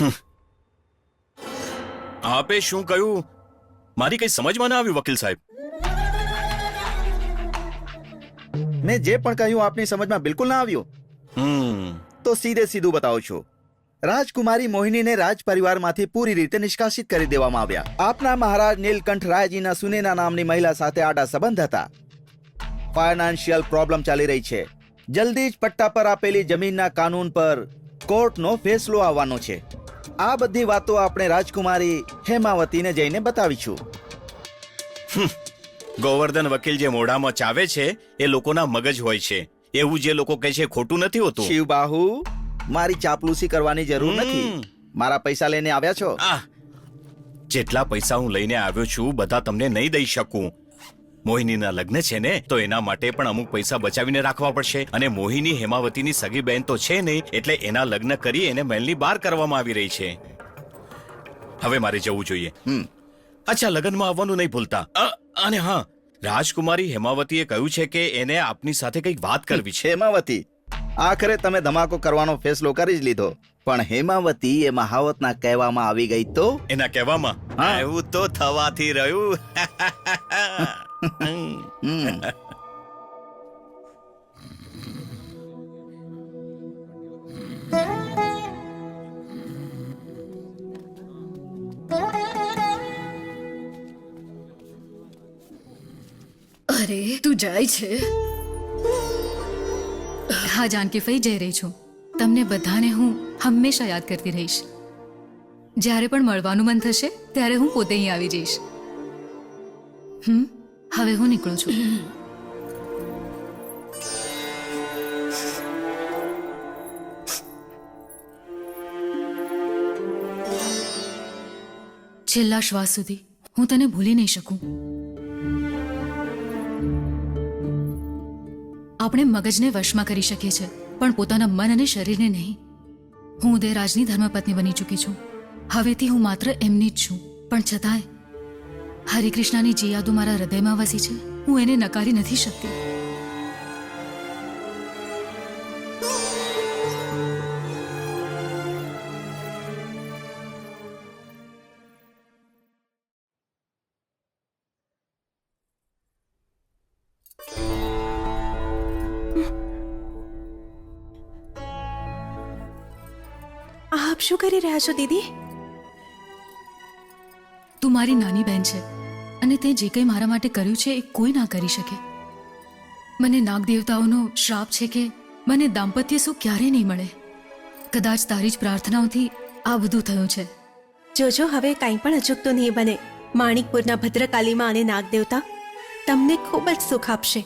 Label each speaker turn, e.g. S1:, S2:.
S1: આપે શું કહ્યું? મારી કઈ સમજમાં ના આવ્યું વકીલ સાહેબ.
S2: મેં જે પણ કહ્યું આપની સમજમાં બિલકુલ ના આવ્યું.
S1: હમ.
S2: તો સીધે સીધું બતાવું છું. રાજકુમારી મોહિનીને રાજ પરિવારમાંથી પૂરી રીતે નિષ્કાસિત કરી દેવામાં આવ્યા. આપના મહારાજ નીલકંઠ રાયજીના સુનેના નામની મહિલા સાથે આડા સંબંધ હતા. ફાઇનાન્શિયલ પ્રોબ્લેમ ચાલી રહી છે. જલ્દી જ પટ્ટા પર આપેલી જમીનના કાનૂન પર કોર્ટનો ફેસલો આવવાનો છે. આ બધી વાતો આપણે રાજકુમારી હેમાવતીને જઈને બતાવીશું.
S1: ગોવર્ધન વકીલ જે મોઢામાં ચાવે છે એ લોકોના મગજ હોય છે. એવું જે લોકો કહે છે ખોટું નથી હોતું.
S2: શિવબાહુ મારી ચાપલુસી કરવાની જરૂર નથી. મારા પૈસા લઈને આવ્યા છો?
S1: જેટલા પૈસા હું લઈને આવ્યો છું બધા તમને નહીં દઈ શકું. મોહિનીના લગ્ન છે ને તો એના માટે પણ અમુક પૈસા બચાવીને રાખવા પડશે. અને મોહિની હેમાવતીની સગી બહેન તો છે નહીં એટલે એના લગ્ન કરી એને મહેલની બહાર કરવામાં આવી રહી છે. હવે મારે જવું જોઈએ.
S2: હમ.
S1: અચ્છા લગ્નમાં આવવાનું નહીં ભૂલતા. અને હા રાજકુમારી હેમાવતીએ કહ્યું છે કે એને આપની સાથે કંઈક વાત કરવી છે.
S2: હેમાવતી આખરે તમે ધમાકો કરવાનો ફેસલો કરી જ લીધો. પણ હેમાવતી એ મહાવતના કહેવામાં આવી ગઈ તો?
S1: એના કહેવામાં. એવું તો થવાથી રહ્યું.
S3: અરે તું જાય છે? હા જાનકી ફઈ જઈ રહી છું. તમને બધાને હું હંમેશા યાદ કરતી રહીશ. જ્યારે પણ મળવાનું મન થશે ત્યારે હું પોતે અહીં આવી જઈશ. હમ? હવે હું નીકળું છું. છેલ્લા શ્વાસ સુધી હું તને ભૂલી નહીં શકું. આપણે મગજને વશમાં કરી શકીએ છીએ, પણ પોતાના મન અને શરીરને નહીં. હું ઉદયરાજની ધર્મપત્ની બની ચૂકી છું. હવેથી હું માત્ર એમની જ છું, પણ છતાંય હરિકૃષ્ણની જે યાદો મારા હૃદયમાં વસી છે, હું એને નકારી નથી શકતી.
S4: આપ શું કરી રહ્યા છો, દીદી?
S3: તું મારી નાની બહેન છે અને તે જે કંઈ મારા માટે કર્યું છે એ કોઈ ના કરી શકે. મને નાગ દેવતાઓનો શ્રાપ છે કે મને દાંપત્ય સુખ ક્યારેય નહીં મળે. કદાચ તારી જ પ્રાર્થનાઓથી આ બધું થયું છે.
S4: જોજો, હવે કાંઈ પણ અચૂકતું નહીં બને. માણિકપુરના ભદ્રકાલીમાં અને નાગદેવતા તમને ખૂબ જ સુખ આપશે.